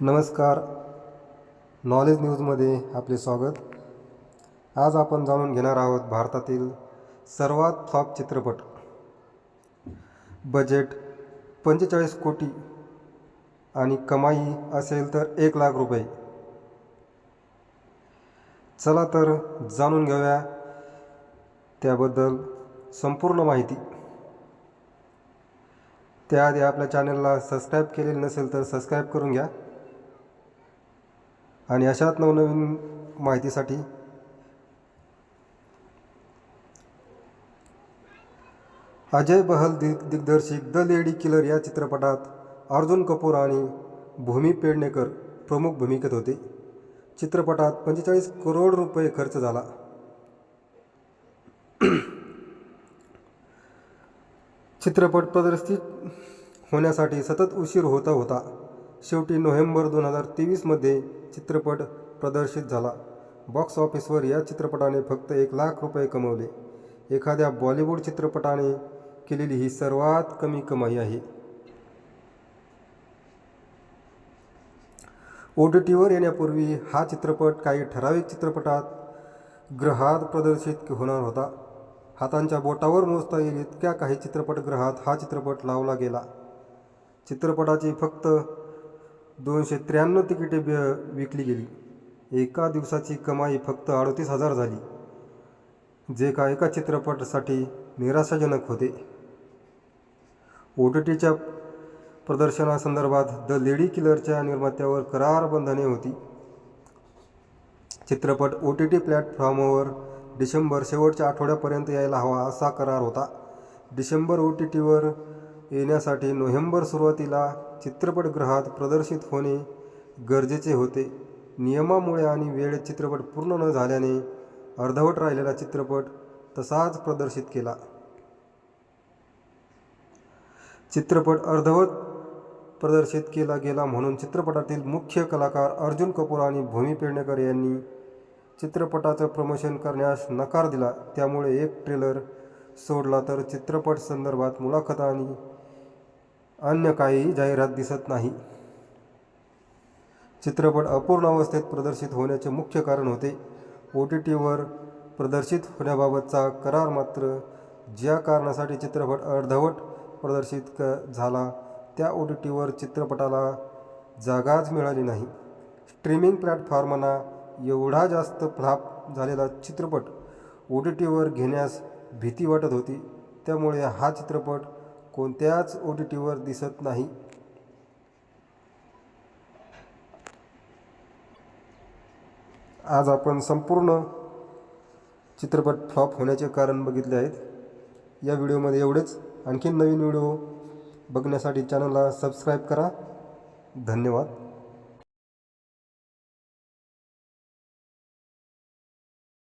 नमस्कार. नॉलेज न्यूजमध्ये आपले स्वागत. आज आपण जाणून घेणार आहोत भारतातील सर्वात फ्लॉप चित्रपट. बजेट पंचेचाळीस कोटी आणि कमाई असेल तर एक लाख रुपये. चला तर जाणून घेऊया त्याबद्दल संपूर्ण माहिती. त्याआधी आपल्या चॅनलला सबस्क्राईब केलेलं नसेल तर सबस्क्राईब करून घ्या. आणि अशाच नवनवीन माहितीसाठी अजय बहल दिग दिग्दर्शित द लेडी किलर या चित्रपटात अर्जुन कपूर आणि भूमी पेडणेकर प्रमुख भूमिकेत होते. चित्रपटात पंचेचाळीस करोड रुपये खर्च झाला. चित्रपट प्रदर्शित होण्यासाठी सतत उशीर होता होता. शेवटी नोव्हेंबर दोन हजार तेवीसमध्ये चित्रपट प्रदर्शित झाला. बॉक्स ऑफिसवर या चित्रपटाने फक्त एक लाख रुपये कमवले. एखाद्या बॉलिवूड चित्रपटाने केलेली ही सर्वात कमी कमाई आहे. ओ टी टीवर येण्यापूर्वी हा चित्रपट काही ठराविक चित्रपटात ग्रहात प्रदर्शित होणार होता. हातांच्या बोटावर मोजता येईल इतक्या काही चित्रपटगृहात हा चित्रपट लावला गेला. चित्रपटाची फक्त दोनशे त्र्याण्णव तिकिटे बी विकली गेली. एका दिवसाची कमाई फक्त अडतीस हजार झाली. जे का एका चित्रपटासाठी निराशाजनक होते. ओ टी टीच्या प्रदर्शनासंदर्भात द लेडी किलरच्या निर्मात्यावर करार बंधने होती. चित्रपट ओ टी टी प्लॅटफॉर्मवर डिसेंबर शेवटच्या आठवड्यापर्यंत यायला हवा असा करार होता. डिसेंबर ओ टी टीवर येण्यासाठी नोव्हेंबर सुरुवातीला चित्रपटगृहात प्रदर्शित होणे गरजेचे होते. नियमामुळे आणि वेळेत चित्रपट पूर्ण न झाल्याने अर्धवट राहिलेला चित्रपट तसाच प्रदर्शित केला. चित्रपट अर्धवट प्रदर्शित केला गेला म्हणून चित्रपटातील मुख्य कलाकार अर्जुन कपूर आणि भूमी पेडणेकर यांनी चित्रपटाचं प्रमोशन करण्यास नकार दिला. त्यामुळे एक ट्रेलर सोडला तर चित्रपट संदर्भात मुलाखत आणि अन्य काही जाहिरात दिसत नाही. चित्रपट अपूर्ण अवस्थेत प्रदर्शित होण्याचे मुख्य कारण होते. ओ टी टीवर प्रदर्शित होण्याबाबतचा करार मात्र ज्या कारणासाठी चित्रपट अर्धवट प्रदर्शित क झाला त्या ओ टी टीवर चित्रपटाला जागाच मिळाली नाही. स्ट्रीमिंग प्लॅटफॉर्मना एवढा जास्त फ्लाप झालेला चित्रपट ओ टी टीवर घेण्यास भीती वाटत होती. त्यामुळे हा चित्रपट कोणत्याच ओ टी टीवर दिसत नाही. आज आपण संपूर्ण चित्रपट फ्लॉप होण्याचे कारण बघितले आहेत. या व्हिडिओमध्ये एवढेच. आणखीन नवीन व्हिडिओ बघण्यासाठी चॅनलला सबस्क्राईब करा. धन्यवाद.